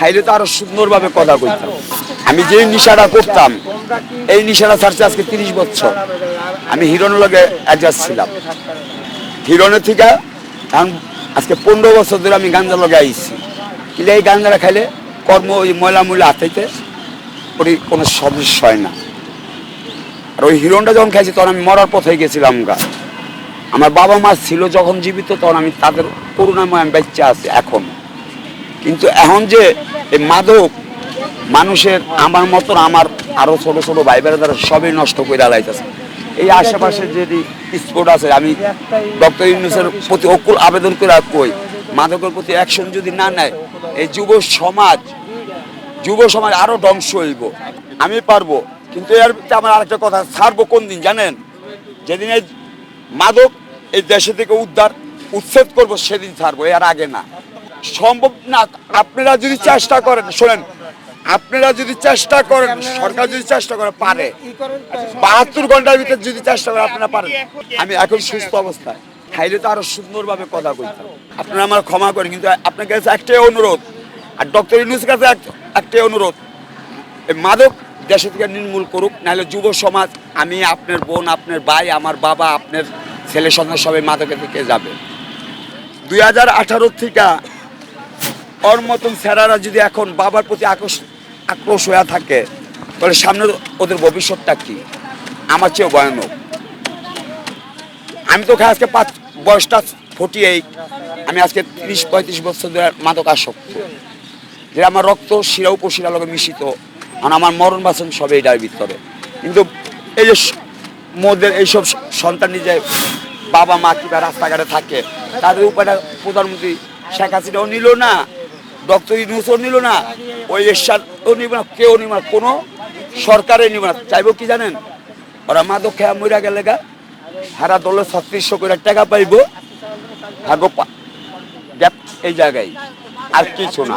খাইলে তো আরও সুন্দরভাবে কথা কইতাম। আমি যে নিশাটা করতাম, এই নিশাটা ছাড়ছে আজকে তিরিশ বছর। আমি হিরোনের লগে অ্যাডজাস্ট ছিলাম। হিরোনের থেকে আজকে পনেরো বছর ধরে আমি গাঞ্জা লগে আইছি। কিন্তু এই গাঞ্জাটা খাইলে কর্ম ওই ময়লা মূল্য হাতাইতে ওটি কোনো সমস্যা হয় না। আর ওই হিরণটা যখন খাইছি, তখন আমি মরার পথে গেছিলাম গা। আমার বাবা মা ছিল যখন জীবিত, তখন আমি তাদের করুণাময় আমি বাচ্চা আছি এখন। কিন্তু এখন যে এই মাদক মানুষের আমার মতন আমার আরও ছোট ছোট ভাই দ্বারা সবই নষ্ট করে লাইতেছে। এই আশেপাশে যে স্পোর্ট আছে, আমি ডক্টর ইউনুসের প্রতি অকুল আবেদন করে কই, মাদকের প্রতি অ্যাকশন যদি না নেয়, এই যুব সমাজ যুব সমাজ আরও ধ্বংস হইব। আমি পারব, কিন্তু এর আমার আরেকটা কথা, ছাড়বো কোন দিন, জানেন? যেদিন এই মাদক এই দেশে থেকে উদ্ধার, উচ্ছেদ করব, সেদিন ছাড়বো, এর আগে না। সম্ভব না, আপনারা যদি চেষ্টা করেন, শোনেন, আপনারা যদি চেষ্টা করেন, সরকার যদি চেষ্টা করে, পারে। বাহাত্তর ঘণ্টার ভিতরে যদি চেষ্টা করে, আপনারা পারেন। আমি এখন সুস্থ অবস্থায়। খাইলে তো আরও সুন্দরভাবে কথা কইতাম। আপনারা আমার ক্ষমা করেন, কিন্তু আপনার কাছে একটাই অনুরোধ, আর ডক্টর ইউনুসের কাছে একটাই অনুরোধ মাদক দেশে থেকে নির্মূল করুক, নাহলে যুব সমাজ, আমি, আপনার বোন, আপনার ভাই, আমার বাবা, আপনার ছেলে, সন্তান সবাই মাদকের থেকে যাবে। দুই হাজার আঠারো থেকে ওর মতন স্যারারা যদি এখন বাবার প্রতি আকর্ষ আক্রোশ হয়ে থাকে, তাহলে সামনে ওদের ভবিষ্যৎটা কি? আমার চেয়েও ভয়ানক। আমি তো আজকে পাঁচ, বয়সটা ফোর্টি আমি আজকে তিরিশ, পঁয়ত্রিশ বছর ধরে মাদক আসক্ত। যে আমার রক্ত শিরা উপশিরা লগে মিশিত, আর আমার মরণ বাসন সব এইটার ভিতরে। কিন্তু এই যে মোদের এইসব সন্তান নিজে বাবা মা কিংবা রাস্তাঘাটে থাকে, তাদের উপায়টা প্রধানমন্ত্রী শেখ হাসিনাও নিল না। ডক্টর ইউনুসও নিল না, ওই এরশাদও নিব না, কেউ নিব না, কোনো সরকারে নিব না। চাইব কি জানেন? ওরা মাদক খেয়া মইরা গেলে গা, হারা দলের ছত্রিশশো করে টাকা পাইব ভাগো এই জায়গায়, আর কিছু না।